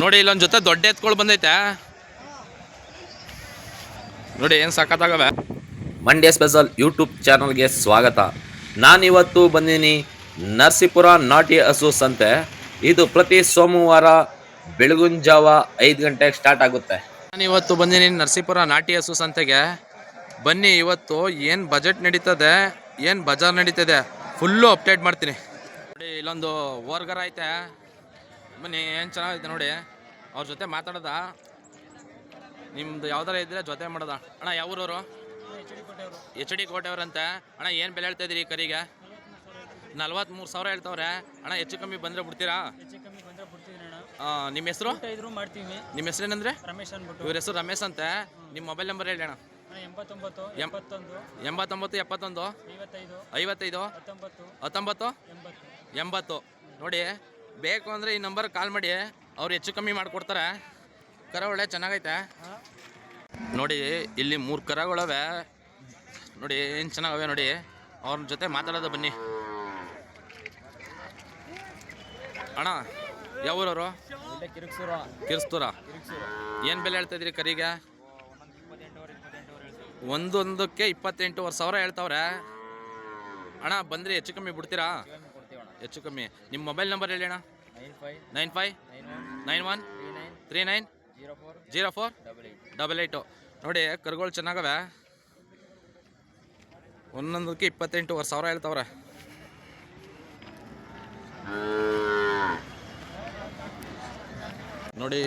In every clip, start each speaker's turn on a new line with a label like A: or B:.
A: ನೋಡಿ ಇಲ್ಲೊಂದು ಜೊತೆ ದೊಡ್ಡ ಎತ್ಕೊಳ್ ಬಂದೈತೆ. ನೋಡಿ ಏನು ಸಖತ್ತಾಗವೆ
B: ಮಂಡ್ಯ ಸ್ಪೆಷಲ್ ಯೂಟ್ಯೂಬ್ ಚಾನಲ್ಗೆ ಸ್ವಾಗತ. ನಾನಿವತ್ತು ಬಂದೀನಿ ನರಸೀಪುರ ನಾಟಿ ಹಸು ಸಂತೆ ಇದು ಪ್ರತಿ ಸೋಮವಾರ ಬೆಳಗಿನ ಜಾವ ಐದು ಗಂಟೆಗೆ ಸ್ಟಾರ್ಟ್ ಆಗುತ್ತೆ.
A: ನಾನು ಇವತ್ತು ಬಂದಿನಿ ನರಸೀಪುರ ನಾಟಿ ಹಸು ಸಂತೆಗೆ ಬನ್ನಿ ಇವತ್ತು ಏನು ಬಜೆಟ್ ನಡೀತದೆ ಏನು ಬಜಾರ್ ನಡೀತದೆ ಫುಲ್ಲು ಅಪ್ಡೇಟ್ ಮಾಡ್ತೀನಿ. ನೋಡಿ ಇಲ್ಲೊಂದು ಓರ್ಗರ್ ಐತೆ. ಬನ್ನಿ ಏನು ಚೆನ್ನಾಗೈತೆ ನೋಡಿ. ಅವ್ರ ಜೊತೆ ಮಾತಾಡೋದ. ನಿಮ್ದು ಯಾವ್ದಾರ ಇದ್ರೆ ಜೊತೆ ಮಾಡೋದ. ಅಣ್ಣ ಯಾವೂರವರು ಎಚ್ ಡಿ ಕೋಟೆಯವ್ರಂತೆ. ಅಣ್ಣ ಏನು ಬೆಲೆ ಹೇಳ್ತಾ ಇದ್ದೀರಿ ಈ ಕರಿಗೆ? ನಲ್ವತ್ಮೂರು ಸಾವಿರ ಹೇಳ್ತಾವ್ರೆ. ಅಣ್ಣ ಹೆಚ್ಚು ಕಮ್ಮಿ ಬಂದರೆ ಬಿಡ್ತೀರಾ?
C: ಅಣ್ಣ
A: ನಿಮ್ಮ ಹೆಸರು?
C: ಮಾಡ್ತೀವಿ
A: ನಿಮ್ಮ ಹೆಸರೇನಂದ್ರೆ
C: ರಮೇಶ್ ಅಂದ್ಬಿಟ್ಟು
A: ಇವ್ರ ಹೆಸರು ರಮೇಶ್ ಅಂತೆ. ನಿಮ್ಮ ಮೊಬೈಲ್ ನಂಬರ್ ಹೇಳಿ ಅಣ್ಣ.
C: ಎಂಬತ್ತೊಂಬತ್ತು
A: ಎಂ-
C: ಎಪ್ಪತ್ತೊಂದು.
A: ಎಂಬತ್ತೊಂಬತ್ತು ಎಪ್ಪತ್ತೊಂದು
C: ಐವತ್ತೈದು ಹತ್ತೊಂಬತ್ತು ಎಂಬತ್ತು.
A: ನೋಡಿ ಬೇಕು ಅಂದರೆ ಈ ನಂಬರ್ ಕಾಲ್ ಮಾಡಿ ಅವ್ರು ಹೆಚ್ಚು ಕಮ್ಮಿ ಮಾಡಿಕೊಡ್ತಾರೆ. ಕರ ಒಳ್ಳೆ ಚೆನ್ನಾಗೈತೆ. ನೋಡಿ ಇಲ್ಲಿ ಮೂರು ಕರಗಳವೆ. ನೋಡಿ ಏನು ಚೆನ್ನಾಗವೆ ನೋಡಿ. ಅವ್ರ ಜೊತೆ ಮಾತಾಡೋದು ಬನ್ನಿ. ಅಣ್ಣ ಯಾವೂರವರು ಕಿರ್ಸ್ತೂರ ಏನು ಬೆಲೆ ಹೇಳ್ತಾ ಇದ್ರಿ ಕರಿಗೆ? ಒಂದೊಂದಕ್ಕೆ ಇಪ್ಪತ್ತೆಂಟೂವರೆ ಸಾವಿರ ಹೇಳ್ತಾವ್ರೆ. ಅಣ್ಣ ಬಂದ್ರಿ ಹೆಚ್ಚು ಕಮ್ಮಿ ಬಿಡ್ತೀರಾ? ಹೆಚ್ಚು ಕಮ್ಮಿ. ನಿಮ್ಮ ಮೊಬೈಲ್ ನಂಬರ್ ಹೇಳಿ ಅಣ್ಣ.
C: Nine five.
A: Nine
C: one. Three nine. Zero four.
A: Zero four
C: double eight
A: double eight ನೋಡಿ ಕರುಗಳು ಚೆನ್ನಾಗವೆ. ಒಂದೊಂದಕ್ಕೆ ಇಪ್ಪತ್ತೆಂಟೂವರೆ ಸಾವಿರ ಹೇಳ್ತಾವ್ರೆ. ನೋಡಿ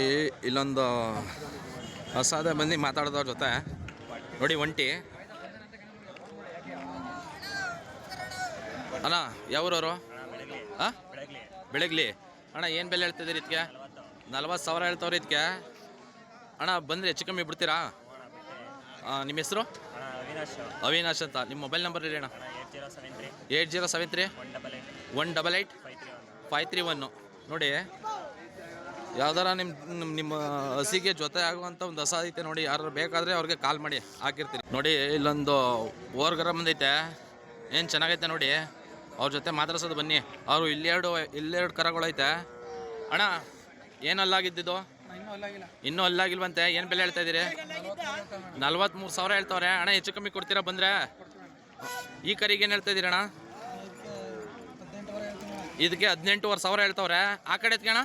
A: ಇಲ್ಲೊಂದು ಹೊಸಾದ ಮಂದಿ ಮಾತಾಡೋದವ್ರ ಜೊತೆ. ನೋಡಿ ಒಂಟಿ. ಅಣ್ಣ ಯಾವೂರವರು? ಹಾಂ ಬೆಳಗ್ಲಿ. ಅಣ್ಣ, ಏನು ಬೆಲೆ ಹೇಳ್ತಿದ್ದೀರಿ ಇದಕ್ಕೆ ನಲ್ವತ್ತು ಸಾವಿರ ಹೇಳ್ತಾವ್ರಿ ಇದಕ್ಕೆ ಅಣ್ಣ, ಬಂದರೆ ಹೆಚ್ಚು ಕಮ್ಮಿ ಬಿಡ್ತೀರಾ? ನಿಮ್ಮ ಹೆಸರು?
C: ಅವಿನಾಶ್
A: ಅಂತ. ನಿಮ್ಮ ಮೊಬೈಲ್ ನಂಬರ್ ಹೇಳಿ ಅಣ್ಣ. Eight zero seven three.
C: One double eight five three
A: one. ನೋಡಿ, ಯಾವ್ದಾರ ನಿಮ್ಮ ನಿಮ್ಮ ಹಸಿಗೆ ಜೊತೆ ಆಗುವಂಥ ಒಂದು ಹಸ ಐತೆ ನೋಡಿ ಯಾರು ಬೇಕಾದರೆ ಅವ್ರಿಗೆ ಕಾಲ್ ಮಾಡಿ ಹಾಕಿರ್ತೀನಿ. ನೋಡಿ, ಇಲ್ಲೊಂದು ಓರ್ಗರ ಬಂದೈತೆ ಏನು ಚೆನ್ನಾಗೈತೆ ನೋಡಿ. ಅವ್ರ ಜೊತೆ ಮಾತಾಡ್ಸೋದು ಬನ್ನಿ. ಅವರು ಇಲ್ಲೆರಡು ಇಲ್ಲೆರಡು ಕರಗಳೈತೆ ಅಣ್ಣ, ಏನು ಅಲ್ಲಾಗಿದ್ದಿದ್ದು? ಇನ್ನೂ ಅಲ್ಲಾಗಿಲ್ವಂತೆ. ಏನು ಬೆಲೆ ಹೇಳ್ತಾ ಇದ್ದೀರಿ? ನಲ್ವತ್ಮೂರು ಸಾವಿರ ಹೇಳ್ತಾವ್ರೆ. ಅಣ್ಣ, ಹೆಚ್ಚು ಕಮ್ಮಿ ಕೊಡ್ತೀರಾ ಬಂದರೆ? ಈ ಕರಿಗೆ ಏನು ಹೇಳ್ತಾ ಇದ್ದೀರಿ ಅಣ್ಣ? ಇದಕ್ಕೆ ಹದಿನೆಂಟುವರೆ ಸಾವಿರ ಹೇಳ್ತಾವ್ರೆ. ಆ ಕಡೆ ಎತ್ಗೆ ಅಣ್ಣ?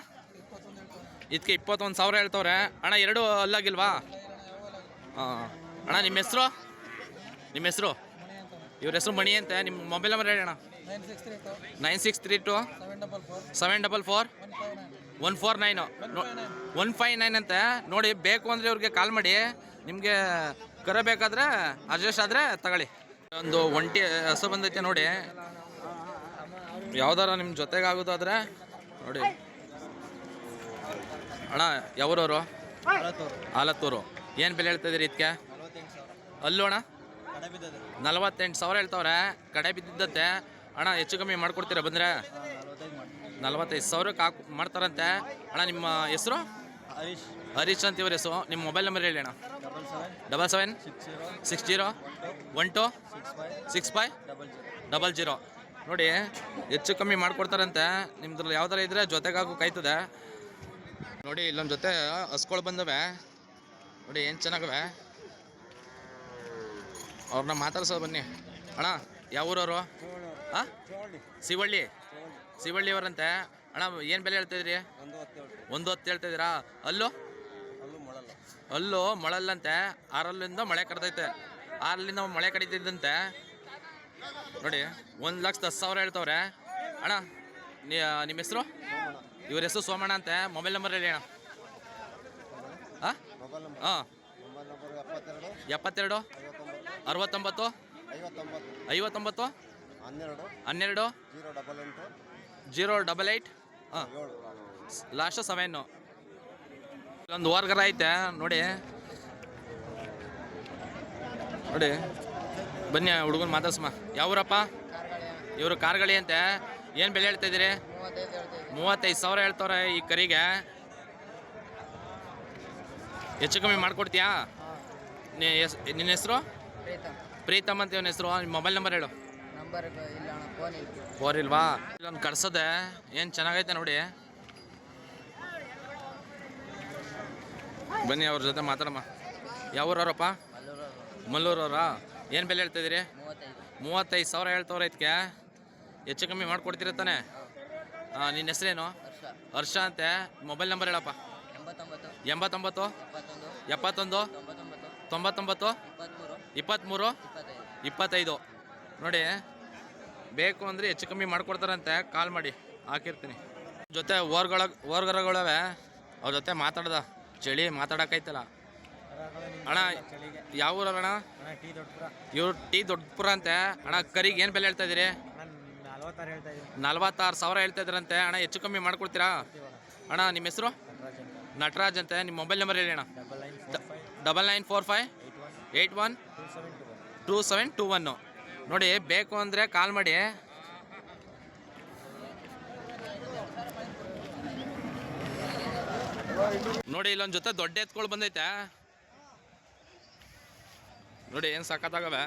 A: ಇದಕ್ಕೆ ಇಪ್ಪತ್ತೊಂದು ಸಾವಿರ ಹೇಳ್ತಾವ್ರೆ. ಅಣ್ಣ, ಎರಡು ಅಲ್ಲಾಗಿಲ್ವಾ? ಹಾಂ ಅಣ್ಣ, ನಿಮ್ಮ ಹೆಸರು? ನಿಮ್ಮ ಹೆಸರು? ಇವ್ರ ಹೆಸರು ಮಣಿ ಅಂತೆ. ನಿಮ್ಮ ಮೊಬೈಲ್ ನಂಬರ್ ಹೇಳಿ ಅಣ್ಣ. Nine six three two. Seven double four. One four nine. One five nine ಅಂತೆ. ನೋಡಿ ಬೇಕು ಅಂದರೆ ಇವ್ರಿಗೆ ಕಾಲ್ ಮಾಡಿ. ನಿಮಗೆ ಕರೆ ಬೇಕಾದ್ರೆ ಅಡ್ಜಸ್ಟ್ ಆದರೆ ತಗೊಳ್ಳಿ. ಒಂದು ಒಂಟಿ ಹಸು ಬಂದೈತೆ ನೋಡಿ. ಯಾವ್ದಾರ ನಿಮ್ಮ ಜೊತೆಗಾಗೋದಾದ್ರೆ ನೋಡಿ. ಅಣ್ಣ ಯಾವ್ರವರು? ಆಲತ್ತೂರು ಏನು ಬೆಲೆ ಹೇಳ್ತಾ ಇದೀರಿ ಇದಕ್ಕೆ ಅಲ್ಲೂ ಅಣ್ಣ? ನಲವತ್ತೆಂಟು ಸಾವಿರ ಹೇಳ್ತಾವ್ರೆ. ಕಡೆ ಬಿದ್ದಿದ್ದತ್ತೆ ಅಣ್ಣ ಹೆಚ್ಚು ಕಮ್ಮಿ ಮಾಡ್ಕೊಡ್ತೀರಾ? ಬಂದರೆ ನಲ್ವತ್ತೈದು ಸಾವಿರಕ್ಕೆ ಹಾಕಿ ಮಾಡ್ತಾರಂತೆ. ಅಣ್ಣ ನಿಮ್ಮ ಹೆಸರು?
C: ಹರೀಶ್.
A: ಹರೀಶ್ ಅಂತ ಇವ್ರ ಹೆಸರು. ನಿಮ್ಮ ಮೊಬೈಲ್ ನಂಬರ್ ಹೇಳಿ ಅಣ್ಣ.
C: Double seven. Six zero.
A: One two?
C: Six five. Double zero.
A: ನೋಡಿ ಹೆಚ್ಚು ಕಮ್ಮಿ ಮಾಡಿಕೊಡ್ತಾರಂತೆ. ನಿಮ್ದ್ರಲ್ಲಿ ಯಾವ್ದಾರ ಇದ್ರೆ ಜೊತೆಗಾಗು ಕಾಯ್ತದೆ. ನೋಡಿ ಇಲ್ಲೊಂದು ಜೊತೆ ಹಸ್ಕೊಳ್ ಬಂದವೆ. ನೋಡಿ ಏನು ಚೆನ್ನಾಗವೆ. ಅವ್ರನ್ನ ಮಾತಾಡ್ಸೋದು ಬನ್ನಿ. ಅಣ್ಣ ಯಾವ ಊರವರು? ಹಾಂ? ಶಿವಳ್ಳಿ. ಅವರಂತೆ ಅಣ್ಣ, ಏನು ಬೆಲೆ ಹೇಳ್ತಾಯಿದ್ರಿ ಒಂದು ಹೊತ್ತು ಇದೀರಾ ಅಲ್ಲೂ? ಅಲ್ಲೂ, ಮೊಳಲ್ಲಂತೆ. ಆರಲ್ಲಿಂದ ಮಳೆ ಕಡ್ದೈತೆ. ಆರಲ್ಲಿಂದ ಮಳೆ ಕಡಿತಿದ್ದಂತೆ. ನೋಡಿ, ಒಂದು ಲಕ್ಷದ ಹತ್ತು ಸಾವಿರ ಹೇಳ್ತವ್ರೆ. ಅಣ್ಣ ನಿಮ್ಮ ಹೆಸರು? ಇವ್ರ ಹೆಸರು ಸೋಮಣ್ಣ ಅಂತೆ. ಮೊಬೈಲ್ ನಂಬರ್ ಹೇಳಿ ಅಣ್ಣ. ಹಾಂ? ಹಾಂ. ಎಪ್ಪತ್ತೆರಡು? ಅರವತ್ತೊಂಬತ್ತು? ಐವತ್ತೊಂಬತ್ತು?
D: ಹನ್ನೆರಡು.
A: ಹನ್ನೆರಡು.
D: ಜೀರೋ ಡಬಲ್ ಎಂಟು.
A: Zero double eight. ಹಾಂ. Last seven. ಇಲ್ಲೊಂದು ಓರ್ಗರ ಐತೆ ನೋಡಿ. ನೋಡಿ. ಬನ್ನಿ ಹುಡುಗನ ಮಾತಾಡ್ಸಮ್ಮ. ಯಾವೂರಪ್ಪ? ಇವರು ಕಾರ್ಗಳಿ ಅಂತೆ. ಏನು ಬೆಲೆ ಹೇಳ್ತಾ ಇದ್ದೀರಿ? ಮೂವತ್ತೈದು ಸಾವಿರ ಹೇಳ್ತವ್ರೆ ಈ ಕರಿಗೆ. ಹೆಚ್ಚು ಕಮ್ಮಿ ಮಾಡಿಕೊಡ್ತೀಯಾ? ನಿನ್ನ ಹೆಸರು? ಪ್ರೀತಮ್ ಅಂತ ಇವನ ಹೆಸರು. ನಿಮ್ಮ ಮೊಬೈಲ್ ನಂಬರ್ ಹೇಳು.
E: ನಂಬರ್ ಇಲ್ಲ ಫೋನ್ ಇಲ್ಲ.
A: ಫೋನ್ ಇಲ್ವಾ? ಇಲ್ಲೊಂದು ಕಡ್ಸದೆ ಏನು ಚೆನ್ನಾಗೈತೆ ನೋಡಿ. ಬನ್ನಿ, ಅವ್ರ ಜೊತೆ ಮಾತಾಡಮ್ಮ. ಯಾವೂರವ್ರಪ್ಪ?
E: ಮಲ್ಲೂರವರು?
A: ಏನು ಬೆಲೆ ಹೇಳ್ತಿದ್ದೀರಿ
E: ಮೂವತ್ತೈದು
A: ಸಾವಿರ ಹೇಳ್ತವ್ರ ಇದಕ್ಕೆ ಹೆಚ್ಚು ಕಮ್ಮಿ ಮಾಡಿಕೊಡ್ತೀರ ತಾನೆ? ಹಾಂ ನಿನ್ನ ಹೆಸರೇನು? ಹರ್ಷ ಅಂತೆ. ಮೊಬೈಲ್ ನಂಬರ್ ಹೇಳಪ್ಪ.
E: ಎಂಬತ್ತೊಂಬತ್ತು, ಎಪ್ಪತ್ತೊಂದು, ತೊಂಬತ್ತೊಂಬತ್ತು ಇಪ್ಪತ್ತ್ಮೂರು ಇಪ್ಪತ್ತೈದು.
A: ನೋಡಿ ಬೇಕು ಅಂದರೆ ಹೆಚ್ಚು ಕಮ್ಮಿ ಮಾಡಿಕೊಡ್ತಾರಂತೆ. ಕಾಲ್ ಮಾಡಿ ಹಾಕಿರ್ತೀನಿ. ಜೊತೆ ಓರ್ಗಳ ಓರ್ಗರಗಳವೆ ಅವ್ರ ಜೊತೆ ಮಾತಾಡ್ದ ಚಳಿ ಮಾತಾಡೋಕೈತಲ್ಲ ಅಣ್ಣ ಯಾವ ಊರಲ್ಲ ಅಣ್ಣ
C: ಟೀ ದೊಡ್ಡಪುರ
A: ಇವ್ರು ಟೀ ದೊಡ್ಡಪುರ ಅಂತೆ. ಅಣ್ಣ ಕರಿಗೆ ಏನು ಬೆಲೆ ಹೇಳ್ತಾ ಇದ್ದೀರಿ?
C: ನಲ್ವತ್ತಾರು
A: ಸಾವಿರ ಹೇಳ್ತಾ ಇದ್ರಂತೆ. ಅಣ್ಣ ಹೆಚ್ಚು ಕಮ್ಮಿ ಮಾಡ್ಕೊಡ್ತೀರಾ? ಅಣ್ಣ ನಿಮ್ಮ ಹೆಸರು? ನಟರಾಜ್ ಅಂತೆ. ನಿಮ್ಮ ಮೊಬೈಲ್ ನಂಬರ್ ಹೇಳಿ ಅಣ್ಣ.
C: Double nine
A: double nine four five
C: eight one two seven two
A: one ನೋಡಿ, ಬೇಕು ಅಂದರೆ ಕಾಲ್ ಮಾಡಿ. ನೋಡಿ, ಇಲ್ಲೊಂದು ಜೊತೆ ದೊಡ್ಡ ಎತ್ಕೊಳ್ ಬಂದೈತೆ. ನೋಡಿ, ಏನು ಸಾಕತ್ತಾಗವೆ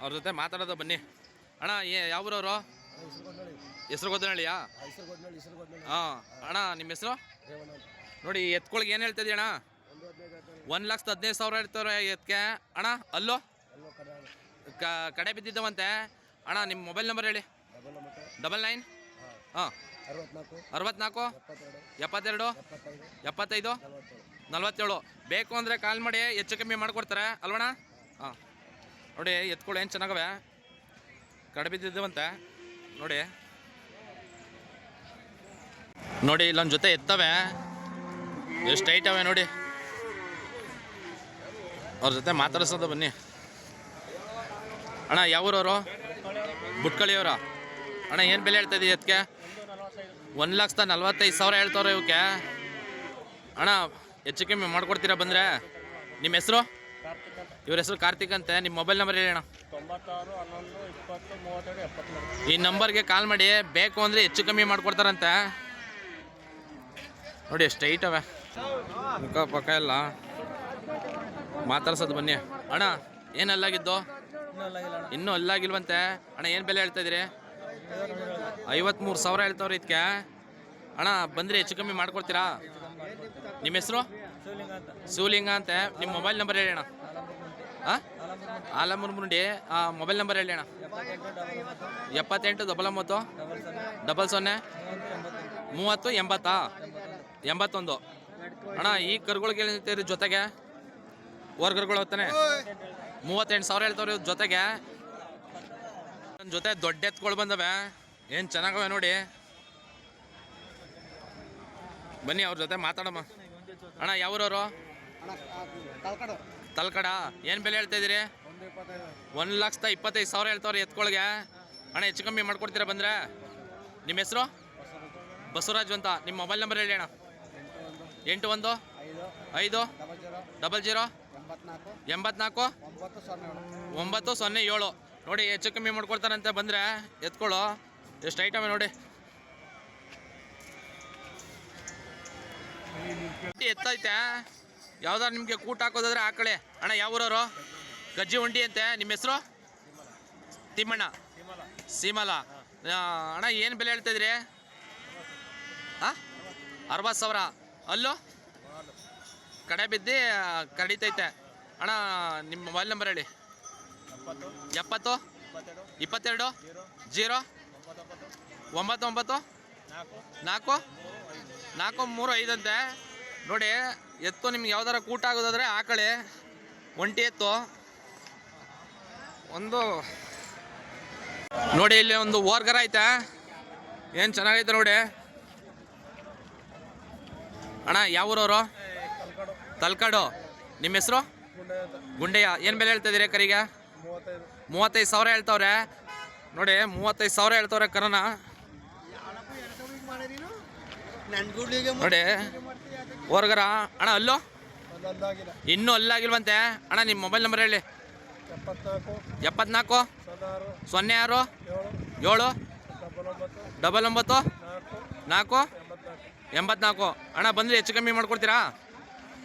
A: ಅವ್ರ ಜೊತೆ ಮಾತಾಡೋದು ಬನ್ನಿ. ಅಣ್ಣ, ಏ ಯಾವ್ರವ್ರು ಹೆಸರು ಗೊತ್ತನಳ್ಳಿಯಾ? ಹಾಂ, ಅಣ್ಣ ನಿಮ್ಮ ಹೆಸರು? ನೋಡಿ ಎತ್ಕೊಳ್ಗೆ ಏನು ಹೇಳ್ತಿದ್ದೀಯ ಅಣ್ಣ? ಒಂದು ಲಕ್ಷದ ಹದಿನೈದು ಸಾವಿರ ಇರ್ತಾರೆ ಎತ್ಕೆ. ಅಣ್ಣ, ಅಲ್ಲೋ? ಕ ಕಡೆ ಬಿದ್ದಿದ್ದವಂತೆ. ಅಣ್ಣ ನಿಮ್ಮ ಮೊಬೈಲ್ ನಂಬರ್ ಹೇಳಿ. Double nine. ಹಾಂ. ಅರವತ್ನಾಲ್ಕು. ಎಪ್ಪತ್ತೆರಡು. ಎಪ್ಪತ್ತೈದು. ನಲ್ವತ್ತೇಳು. ಬೇಕು ಅಂದರೆ ಕಾಲ್ ಮಾಡಿ ಹೆಚ್ಚು ಕಮ್ಮಿ ಮಾಡಿಕೊಡ್ತಾರೆ. ಅಲ್ವಣ್ಣ? ಹಾಂ. ನೋಡಿ ಎತ್ಕೊಳ್ಳಿ ಏನು ಚೆನ್ನಾಗವೆ? ಕಡೆ ಬಿದ್ದಿದ್ದವಂತೆ. ನೋಡಿ. ನೋಡಿ ಇಲ್ಲೊಂದು ಜೊತೆ ಎತ್ತವೆ. ಎಷ್ಟು ಟೈಟ್ ಅವೆ ನೋಡಿ. ಅವ್ರ ಜೊತೆ ಮಾತಾಡಿಸೋದು ಬನ್ನಿ. ಅಣ್ಣ, ಯಾವೂರವರು? ಬುಟ್ಕಳಿಯವರ ಅಣ್ಣ, ಏನು ಬೆಲೆ ಹೇಳ್ತಾ ಇದೀಯ ಅದಕ್ಕೆ ಒಂದು ಲಕ್ಷದ ನಲ್ವತ್ತೈದು ಸಾವಿರ ಹೇಳ್ತಾವ್ರೆ ಇವಕ್ಕೆ. ಅಣ್ಣ, ಹೆಚ್ಚು ಕಮ್ಮಿ ಮಾಡ್ಕೊಡ್ತೀರಾ ಬಂದರೆ? ನಿಮ್ಮ ಹೆಸರು? ಇವ್ರ ಹೆಸರು ಕಾರ್ತಿಕ್ ಅಂತೆ. ನಿಮ್ಮ ಮೊಬೈಲ್ ನಂಬರ್ ಹೇಳಿ ಅಣ್ಣ. ಈ ನಂಬರ್ಗೆ ಕಾಲ್ ಮಾಡಿ, ಬೇಕು ಅಂದರೆ ಹೆಚ್ಚು ಕಮ್ಮಿ ಮಾಡ್ಕೊಡ್ತಾರಂತೆ. ನೋಡಿ ಐಟ್ ಅವೆ. ಮುಖ ಪಕ್ಕ ಎಲ್ಲ. ಮಾತಾಡ್ಸೋದು ಬನ್ನಿ. ಅಣ್ಣ, ಏನು ಅಲ್ಲಾಗಿದ್ದು ಇನ್ನೂ ಅಲ್ಲಾಗಿಲ್ವಂತೆ ಅಣ್ಣ. ಏನು ಬೆಲೆ ಹೇಳ್ತಾ ಇದ್ರಿ ಐವತ್ಮೂರು ಸಾವಿರ ಹೇಳ್ತಾವ್ರಿ ಇದಕ್ಕೆ ಅಣ್ಣ, ಬಂದ್ರೆ, ಹೆಚ್ಚು ಕಮ್ಮಿ ಮಾಡ್ಕೊಡ್ತೀರಾ? ನಿಮ್ಮ ಹೆಸರು?
C: ಶಿವಲಿಂಗ ಅಂತ.
A: ನಿಮ್ಮ ಮೊಬೈಲ್ ನಂಬರ್ ಹೇಳಿ ಅಣ್ಣ. ಹಾಂ ಆ ಮುಂಡಿ ಮೊಬೈಲ್ ನಂಬರ್ ಹೇಳಿ ಅಣ್ಣ. ಎಪ್ಪತ್ತೆಂಟು ಡಬಲ್ ಒಂಬತ್ತು. ಡಬಲ್ ಸೊನ್ನೆ. ಮೂವತ್ತು, ಎಂಬತ್ತಾ? ಎಂಬತ್ತೊಂದು. ಅಣ್ಣ, ಈ ಕರುಗಳಿಗೆ ಜೊತೆಗೆ? ಓರ್ ಕರುಗಳು ಹೋಗ್ತಾನೆ? ಮೂವತ್ತೆಂಟು ಸಾವಿರ ಹೇಳ್ತಾವ್ರಿ ಜೊತೆಗೆ. ನನ್ನ ಜೊತೆ ದೊಡ್ಡ ಎತ್ಕೊಳ್ ಬಂದವೆ. ಏನು ಚೆನ್ನಾಗವೆ ನೋಡಿ. ಬನ್ನಿ ಅವ್ರ ಜೊತೆ ಮಾತಾಡಮ್ಮ. ಅಣ್ಣ, ಯಾವ್ರವರು? ತಲ್ಕಡ. ಏನು ಬೆಲೆ ಹೇಳ್ತಾ ಇದ್ದೀರಿ? ಒಂದು ಲಕ್ಷದ ಇಪ್ಪತ್ತೈದು ಸಾವಿರ ಹೇಳ್ತಾವ್ರಿ ಎತ್ಕೊಳ್ಗೆ. ಅಣ್ಣ, ಹೆಚ್ಚು ಕಮ್ಮಿ ಮಾಡ್ಕೊಡ್ತೀರಾ ಬಂದರೆ? ನಿಮ್ಮ ಹೆಸರು? ಬಸವರಾಜು ಅಂತ. ನಿಮ್ಮ ಮೊಬೈಲ್ ನಂಬರ್ ಹೇಳಿ ಅಣ್ಣ. ಎಂಟು ಒಂದು? ಐದು? Double zero? ಎಂಬತ್ನಾಲ್ಕು. ಒಂಬತ್ತು ಸೊನ್ನೆ ಏಳು. ನೋಡಿ ಹೆಚ್ಚು ಕಮ್ಮಿ ಮಾಡ್ಕೊಡ್ತಾರಂತೆ ಬಂದರೆ. ಎತ್ಕೊಳ್ಳೋ. ಎಷ್ಟು ಐಟಮ್ ನೋಡಿ. ಎತ್ತೈತೆ. ಯಾವ್ದಾರು ನಿಮಗೆ ಕೂಟ ಹಾಕೋದಾದ್ರೆ ಹಾಕಳೆ ಅಣ್ಣ ಯಾವ ಊರವರು? ಗಜ್ಜಿ ಉಂಡಿ ಅಂತೆ. ನಿಮ್ಮ ಹೆಸರು? ತಿಮ್ಮಣ್ಣ. ಸೀಮಲ. ಅಣ್ಣ ಏನು ಬೆಲೆ ಹೇಳ್ತಿದ್ರಿ ಹಾಂ ಅರವತ್ತು ಸಾವಿರ. ಅಲ್ಲೂ? ಕಡೆ ಬಿದ್ದು ಕಡಿತೈತೆ ಅಣ್ಣ, ನಿಮ್ಮ ಮೊಬೈಲ್ ನಂಬರ್ ಹೇಳಿ. ಎಪ್ಪತ್ತು, ಇಪ್ಪತ್ತೆರಡು, ಜೀರೋ ಒಂಬತ್ತು ಒಂಬತ್ತು ನಾಲ್ಕು ನಾಲ್ಕು, ಮೂರು ಐದಂತೆ ನೋಡಿ, ಎತ್ತು ನಿಮ್ಗೆ ಯಾವ್ದಾರ ಕೂಟ ಆಗೋದಾದ್ರೆ ಆಕಳಿ ಒಂಟಿ ಎತ್ತು. ಒಂದು. ನೋಡಿ, ಇಲ್ಲಿ ಒಂದು ಓರ್ಗರ ಐತೆ. ಏನು ಚೆನ್ನಾಗೈತೆ ನೋಡಿ. ಅಣ್ಣ, ಯಾವ ಊರವರು? ತಲ್ಕಾಡು. ನಿಮ್ಮ ಹೆಸರು? ಗುಂಡಯ್ಯ ಏನು ಬೆಲೆ ಹೇಳ್ತಾ ಇದ್ದೀರಿ ಕರಿಗೆ? ಮೂವತ್ತೈದು ಸಾವಿರ ಹೇಳ್ತಾವ್ರೆ. ನೋಡಿ, ಮೂವತ್ತೈದು ಸಾವಿರ ಹೇಳ್ತಾವ್ರೆ ಕರನ ನೋಡಿ, ಹೊರಗರ. ಅಣ್ಣ, ಅಲ್ಲೋ? ಇನ್ನೂ ಅಲ್ಲಾಗಿಲ್ವಂತೆ. ಅಣ್ಣ, ನಿಮ್ಮ ಮೊಬೈಲ್ ನಂಬರ್ ಹೇಳಿ.
D: ಎಪ್ಪತ್ನಾಲ್ಕು,
A: ಸೊನ್ನೆ ಆರು,
D: ಏಳು, ಡಬಲ್ ಒಂಬತ್ತು, ನಾಲ್ಕು
A: ನಾಲ್ಕು
D: ಎಂಬತ್ನಾಲ್ಕು
A: ಎಂಬತ್ನಾಲ್ಕು. ಅಣ್ಣ, ಬಂದರೆ ಹೆಚ್ಚು ಕಮ್ಮಿ ಮಾಡ್ಕೊಡ್ತೀರಾ?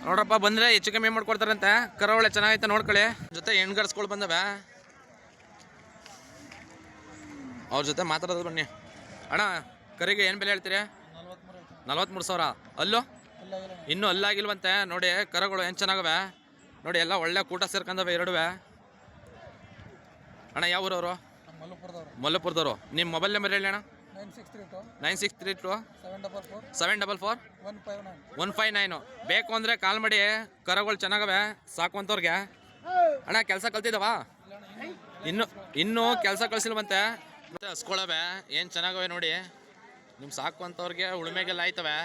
A: ನೋಡ್ರಪ್ಪ ಬಂದರೆ ಹೆಚ್ಚು ಕಮ್ಮಿ ಮಾಡ್ಕೊಡ್ತಾರಂತೆ. ಕರಾವಳಿ ಚೆನ್ನಾಗೈತೆ ನೋಡ್ಕೊಳ್ಳಿ. ಜೊತೆ ಹೆಣ್ಗಡ್ಸ್ಗಳು ಬಂದವ. ಅವ್ರ ಜೊತೆ ಮಾತಾಡೋದು ಬನ್ನಿ. ಅಣ್ಣ, ಕರಿಗೆ ಏನು ಬೆಲೆ ಹೇಳ್ತೀರಿ? ನಲ್ವತ್ತ್ಮೂರು ಸಾವಿರ. ಅಲ್ಲೋ? ಇನ್ನೂ ಅಲ್ಲಾಗಿಲ್ವಂತೆ. ನೋಡಿ, ಕರಗಳು ಏನು ಚೆನ್ನಾಗವೆ. ನೋಡಿ, ಎಲ್ಲ ಒಳ್ಳೆ ಕೂಟ ಸೇರ್ಕೊಂಡವೆ ಎರಡುವೆ. ಅಣ್ಣ, ಯಾವ ಊರವರು?
C: ಮಲ್ಲಪುರದವರು
A: ನಿಮ್ಮ ಮೊಬೈಲ್ ನಂಬರ್ ಹೇಳಿ ಅಣ್ಣ.
C: Nine six three two.
A: Nine six three two.
C: Seven double four. One five nine.
A: One five nine. ಬೇಕು ಅಂದರೆ ಕಾಲ್ ಮಾಡಿ ಕರಗಳು ಚೆನ್ನಾಗವೆ ಸಾಕುವಂಥವ್ರಿಗೆ ಅಣ್ಣ ಕೆಲಸ ಕಲ್ತಿದ್ದಾವಾ? ಇನ್ನು ಇನ್ನೂ ಕೆಲಸ ಕಳಿಸಿಲ್ವಂತೆ ಮತ್ತೆ. ಹಸ್ಕೊಳವೆ ಏನು ಚೆನ್ನಾಗವೆ ನೋಡಿ. ನಿಮ್ಮ ಸಾಕುವಂಥವ್ರಿಗೆ ಉಳುಮೆಗೆಲ್ಲ ಆಯ್ತವೆ.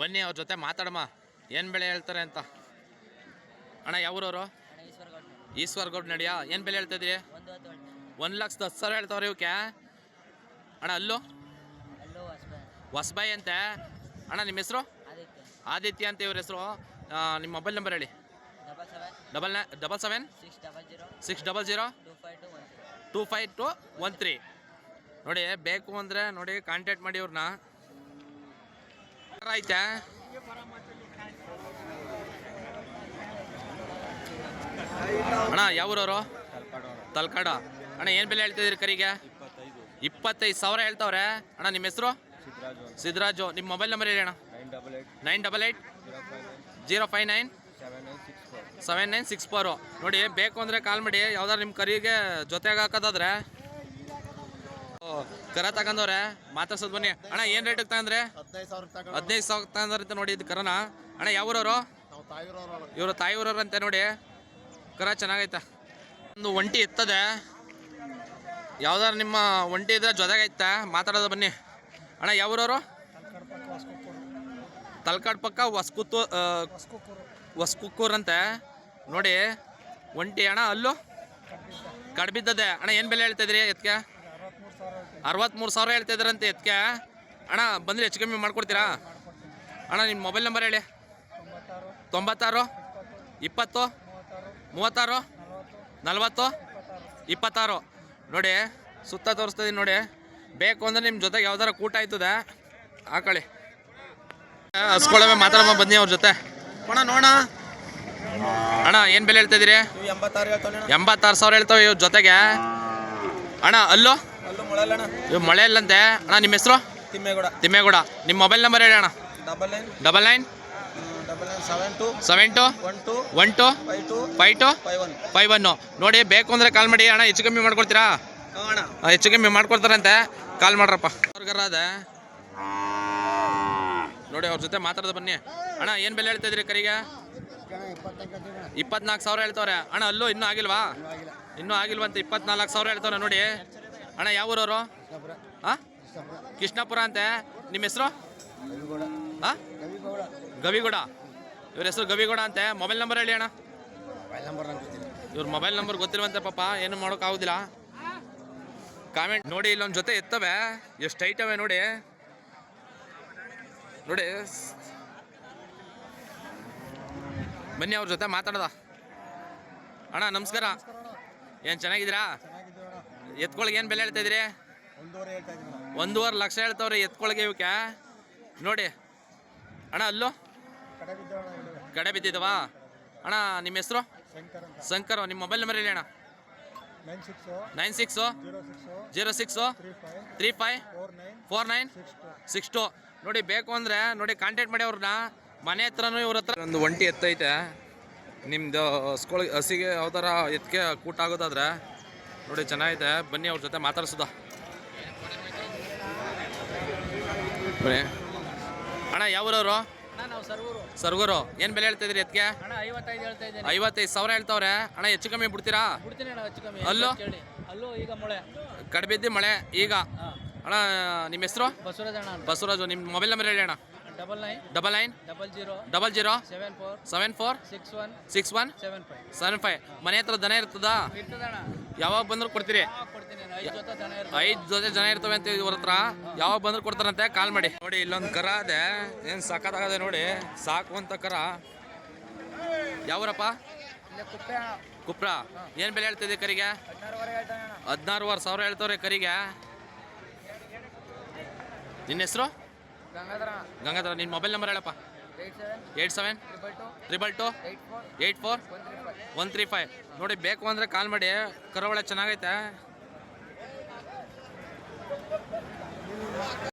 A: ಬನ್ನಿ ಅವ್ರ ಜೊತೆ ಮಾತಾಡಮ್ಮ. ಏನು ಬೆಳೆ ಹೇಳ್ತಾರೆ ಅಂತ. ಅಣ್ಣ ಯಾವ್ರವರು? ಈಶ್ವರ್ ಗೌಡ್ ನಡಿಯಾ? ಏನು ಬೆಲೆ ಹೇಳ್ತಾ ಇದ್ರಿ
E: ಒಂದು ಹತ್ತು ಗಂಟೆ
A: ಒಂದು ಲಕ್ಷದ ಹತ್ತು ಸಾವಿರ ಹೇಳ್ತಾವ್ರಿ ಇವಕ್ಕೆ. ಅಣ್ಣ ಅಲ್ಲೋ?
E: ಅಲ್ಲೂ ಹೊಸಬ
A: ಹೊಸಬಾಯಿ ಅಂತೆ? ಅಣ್ಣ ನಿಮ್ಮ ಹೆಸರು?
E: ಆದಿತ್ಯ.
A: ಅಂತ ಇವ್ರ ಹೆಸರು. ನಿಮ್ಮ ಮೊಬೈಲ್ ನಂಬರ್ ಹೇಳಿ.
E: Double nine
A: double nine double seven?
E: Six double zero. Two five two one
A: two five two one three. ನೋಡಿ ಬೇಕು ಅಂದರೆ ನೋಡಿ ಕಾಂಟ್ಯಾಕ್ಟ್ ಮಾಡಿ ಅವ್ರನ್ನ ಆಯ್ತ ಅಣ್ಣ ಯಾವೂರವರು? ತಲ್ಕಾಡ ಅಣ್ಣ ಏನು ಬೆಲೆ ಹೇಳ್ತಿದ್ದೀರಿ ಕರಿಗೆ? ಇಪ್ಪತ್ತೈದು ಸಾವಿರ ಹೇಳ್ತಾವ್ರೆ. ಅಣ್ಣ, ನಿಮ್ಮ ಹೆಸರು? ಸಿದ್ದರಾಜು ನಿಮ್ಮ ಮೊಬೈಲ್ ನಂಬರ್ ಹೇಳಿ ಅಣ್ಣ. Nine double eight zero five nine, seven nine six four. ನೋಡಿ, ಬೇಕು ಅಂದರೆ ಕಾಲ್ ಮಾಡಿ ಯಾವ್ದಾರು ನಿಮ್ಮ ಕರಿಗೆ ಜೊತೆಗೆ ಹಾಕೋದಾದ್ರೆ. ಕರ ತಗೊಂಡವ್ರೆ, ಮಾತಾಡ್ಸೋದು ಬನ್ನಿ. ಅಣ್ಣ, ಏನು ರೇಟಿಗೆ ತಗೊಂಡ್ರೆ?
C: ಹದಿನೈದು ಸಾವಿರ
A: ತಗೊಂಡ್ರೆ ಅಂತ ನೋಡಿ ಇದು ಕರನ. ಅಣ್ಣ ಯಾವೂರವರು ಇವರು ತಾಯಿ ಊರವ್ರಂತೆ ನೋಡಿ. ಕರ ಚೆನ್ನಾಗೈತೆ. ಒಂದು ಒಂಟಿ ಇರ್ತದೆ ಯಾವ್ದಾರು ನಿಮ್ಮ ಒಂಟಿ ಇದ್ರೆ ಜೊತೆಗೈತೆ ಮಾತಾಡೋದು ಬನ್ನಿ. ಅಣ್ಣ, ಯಾವ್ರವರು? ತಲ್ಕಾಡ್ ಪಕ್ಕ ಹೊಸ್ಕುತ್ತು ಹೊಸ್ಕುಕ್ಕೂರ್ ಅಂತೆ. ನೋಡಿ, ಒಂಟಿ ಅಣ್ಣ, ಅಲ್ಲೂ? ಕಡ್ಬಿದ್ದದೆ ಅಣ್ಣ, ಏನು ಬೆಲೆ ಹೇಳ್ತಾ ಇದ್ರಿ ಎತ್ಕೆ ಅರವತ್ತ್ಮೂರು ಸಾವಿರ ಹೇಳ್ತಾ ಇದ್ರಂತೆ ಎತ್ಕೆ ಅಣ್ಣ, ಬಂದ್ರೆ ಹೆಚ್ಚು ಕಮ್ಮಿ ಮಾಡ್ಕೊಡ್ತೀರಾ? ಅಣ್ಣ, ನಿಮ್ಮ ಮೊಬೈಲ್ ನಂಬರ್ ಹೇಳಿ. ತೊಂಬತ್ತಾರು, ಇಪ್ಪತ್ತು, ಮೂವತ್ತಾರು, ನಲ್ವತ್ತು, ಇಪ್ಪತ್ತಾರು. ನೋಡಿ ಸುತ್ತ ತೋರಿಸ್ತಿದ್ದೀನಿ ನೋಡಿ. ಬೇಕು ಅಂದರೆ ನಿಮ್ಮ ಜೊತೆಗೆ ಯಾವ್ದಾರ ಕೂಟ ಆಯ್ತದ. ಹಾಕೊಳ್ಳಿ. ಹಸ್ಕೊಳವೆ ಮಾತಾಡಮ್ಮ ಬನ್ನಿ ಅವ್ರ ಜೊತೆ.
C: ಅಣ್ಣ ನೋಣ
A: ಅಣ್ಣ ಏನು ಬೆಲೆ ಹೇಳ್ತಾ ಇದ್ದೀರಿ
C: ಎಂಬತ್ತಾರು
A: ಸಾವಿರ ಹೇಳ್ತಾವೆ ಇವ್ರ ಜೊತೆಗೆ. ಅಣ್ಣ ಅಲ್ಲೋ? ಇವ್ ಮಳೆ ಇಲ್ಲಂತೆ. ಅಣ್ಣ ನಿಮ್ಮ ಹೆಸರು?
C: ತಿಮ್ಮೇಗೌಡ.
A: ತಿಮ್ಮೇಗೌಡ. ನಿಮ್ಮ ಮೊಬೈಲ್ ನಂಬರ್ ಹೇಳಿ ಅಣ್ಣ.
C: Double
A: double nine.
C: Double nine? Seven two one two
A: one two?
C: Five two
A: five two?
C: Five one.
A: Five one ನೋಡಿ ಬೇಕು ಅಂದರೆ ಕಾಲ್ ಮಾಡಿ. ಅಣ್ಣ ಹೆಚ್ಚು ಕಮ್ಮಿ ಮಾಡ್ಕೊಡ್ತೀರಾ? ಹೆಚ್ಚು ಕಮ್ಮಿ ಮಾಡ್ಕೊಡ್ತಾರಂತೆ. ಕಾಲ್ ಮಾಡ್ರಪ್ಪ. ಅವ್ರಿಗಾರ ಅದೇ ನೋಡಿ ಅವ್ರ ಜೊತೆ ಮಾತಾಡೋದು ಬನ್ನಿ. ಅಣ್ಣ ಏನು ಬೆಲೆ ಹೇಳ್ತಾ ಇದ್ರಿ ಕರಿಗೆ? ಇಪ್ಪತ್ನಾಲ್ಕು ಸಾವಿರ ಹೇಳ್ತಾವ್ರೆ. ಅಣ್ಣ ಅಲ್ಲೂ ಇನ್ನೂ ಆಗಿಲ್ವಾ? ಇನ್ನೂ ಆಗಿಲ್ವಂತ ಇಪ್ಪತ್ನಾಲ್ಕು ಸಾವಿರ ಹೇಳ್ತವ್ರೆ ನೋಡಿ. ಅಣ್ಣ ಯಾವ ಊರವರು? ಹಾಂ? ಕೃಷ್ಣಪುರ ಅಂತೆ. ನಿಮ್ಮ ಹೆಸರು? ಹಾಂ? ಗವಿಗೌಡ. ಇವ್ರ ಹೆಸರು ಗವಿಗೌಡ ಅಂತೆ. ಮೊಬೈಲ್ ನಂಬರ್ ಹೇಳಿ ಅಣ್ಣ. ಇವ್ರ ಮೊಬೈಲ್ ನಂಬರ್ ಗೊತ್ತಿಲ್ವಂತೆ ಪಾಪ ಏನು ಮಾಡೋಕ್ಕಾಗೋದಿಲ್ಲ ಕಾಮೆಂಟ್ ನೋಡಿ ಇಲ್ಲೊಂದು ಜೊತೆ ಎತ್ತವೆ ಎಷ್ಟು ಐಟವೆ ನೋಡಿ. ನೋಡಿ. ಸ್- ಬನ್ನಿ ಅವ್ರ ಜೊತೆ ಮಾತಾಡೋದ. ಅಣ್ಣ ನಮಸ್ಕಾರ. ಏನು ಚೆನ್ನಾಗಿದ್ದೀರಾ? ಎತ್ಕೊಳಗೆ ಏನು ಬೆಲೆ ಹೇಳ್ತಾ ಇದ್ರಿ
C: ಒಂದೂವರೆ
A: ಲಕ್ಷ ಹೇಳ್ತಾವ್ರಿ ಎತ್ಕೊಳಗೆ ಇವಕ್ಕೆ. ನೋಡಿ. ಅಣ್ಣ ಅಲ್ಲೂ.
C: ಕಡೆ
A: ಬಿದ್ದಿದವಾ? ಅಣ್ಣ ನಿಮ್ಮ ಹೆಸರು?
C: ಶಂಕರ್
A: ನಿಮ್ಮ ಮೊಬೈಲ್ ನಂಬರ್ ಹೇಳಿ ಅಣ್ಣ.
C: Nine six zero six three five four nine six two
A: ನೋಡಿ ಬೇಕು ಅಂದರೆ ನೋಡಿ ಕಾಂಟ್ಯಾಕ್ಟ್ ಮಾಡಿ ಅವ್ರನ್ನ. ಮನೆ ಹತ್ರನೂ ಇವ್ರ ಹತ್ರ. ಒಂದು ಒಂಟಿ ಎತ್ತೈತೆ. ನಿಮ್ದು ಸ್ಕೂಲ್ ಹಸಿಗೆ ಯಾವ ಥರ ಎತ್ತಿಗೆ ಕೂಟ ಆಗೋದಾದ್ರೆ ನೋಡಿ ಚೆನ್ನಾಗಿದೆ ಬನ್ನಿ ಅವ್ರ ಜೊತೆ ಮಾತಾಡ್ಸೋದ. ಬನ್ನಿ. ಅಣ್ಣ ಯಾವ್ರವರು ಸರ್ಗೂರು ಏನ್ ಬೆಲೆ ಹೇಳ್ತಿದ್ರಿ ಇದ್ರಿ
E: ಅಣ್ಣ ಐವತ್ತೈದು ಹೇಳ್ತಾ
A: ಸಾವಿರ ಹೇಳ್ತಾವ್ರೆ. ಅಣ್ಣ ಹೆಚ್ಚು ಕಮ್ಮಿ ಬಿಡ್ತೀರಾ? ಅಲ್ಲೋ?
E: ಈಗ ಮಳೆ.
A: ಕಡ್ಬಿದ್ದಿ ಮಳೆ ಈಗ. ಅಣ್ಣ ನಿಮ್ಮ ಹೆಸರು?
E: ಬಸವರಾಜ ಅಣ್ಣ ಅಂತ.
A: ಬಸವರಾಜು ನಿಮ್ಮ ಮೊಬೈಲ್ ನಂಬರ್ ಹೇಳಿ ಅಣ್ಣ.
E: Double nine.
A: Double nine?
E: Double zero.
A: Double zero?
E: Seven four.
A: Seven four?
E: Six one.
A: Six one?
E: Seven five.
A: Seven five. ಮನೆ ಹತ್ರ ದನ ಇರ್ತದ? ಯಾವಾಗ ಬಂದ್ರು ಕೊಡ್ತೀರಿ?
E: ಐದ್ ಜೊತೆ
A: ಜನ ಇರ್ತವೆ ಅಂತ ಇವ್ರ ಹತ್ರ. ಯಾವಾಗ ಬಂದ್ರು ಕೊಡ್ತಾರಂತೆ? ಕಾಲ್ ಮಾಡಿ. ನೋಡಿ ಇಲ್ಲೊಂದು ಕರ ಅದೆ. ಏನು ಸಖತ್ತಾಗದೆ ನೋಡಿ ಸಾಕು ಅಂತ ಕರ. ಯಾವ್ರಪ್ಪ? ಕುಪ್ರ ಏನು ಬೆಲೆ ಹೇಳ್ತಿದ್ದೆ ಕರಿಗೆ?
E: ಹದಿನಾರುವರೆ
A: ಸಾವಿರ ಹೇಳ್ತವ್ರೆ ಕರಿಗೆ. ನಿನ್ನ ಹೆಸರು?
E: ಗಂಗಾಧರ
A: ಗಂಗಾಧರ ನಿನ್ನ ಮೊಬೈಲ್ ನಂಬರ್ ಹೇಳಪ್ಪ.
E: Eight seven
A: triple two
E: eight four one three five
A: ನೋಡಿ ಬೇಕು ಅಂದರೆ ಕಾಲ್ ಮಾಡಿ. ಕರಾವಳಿ ಚೆನ್ನಾಗೈತೆ.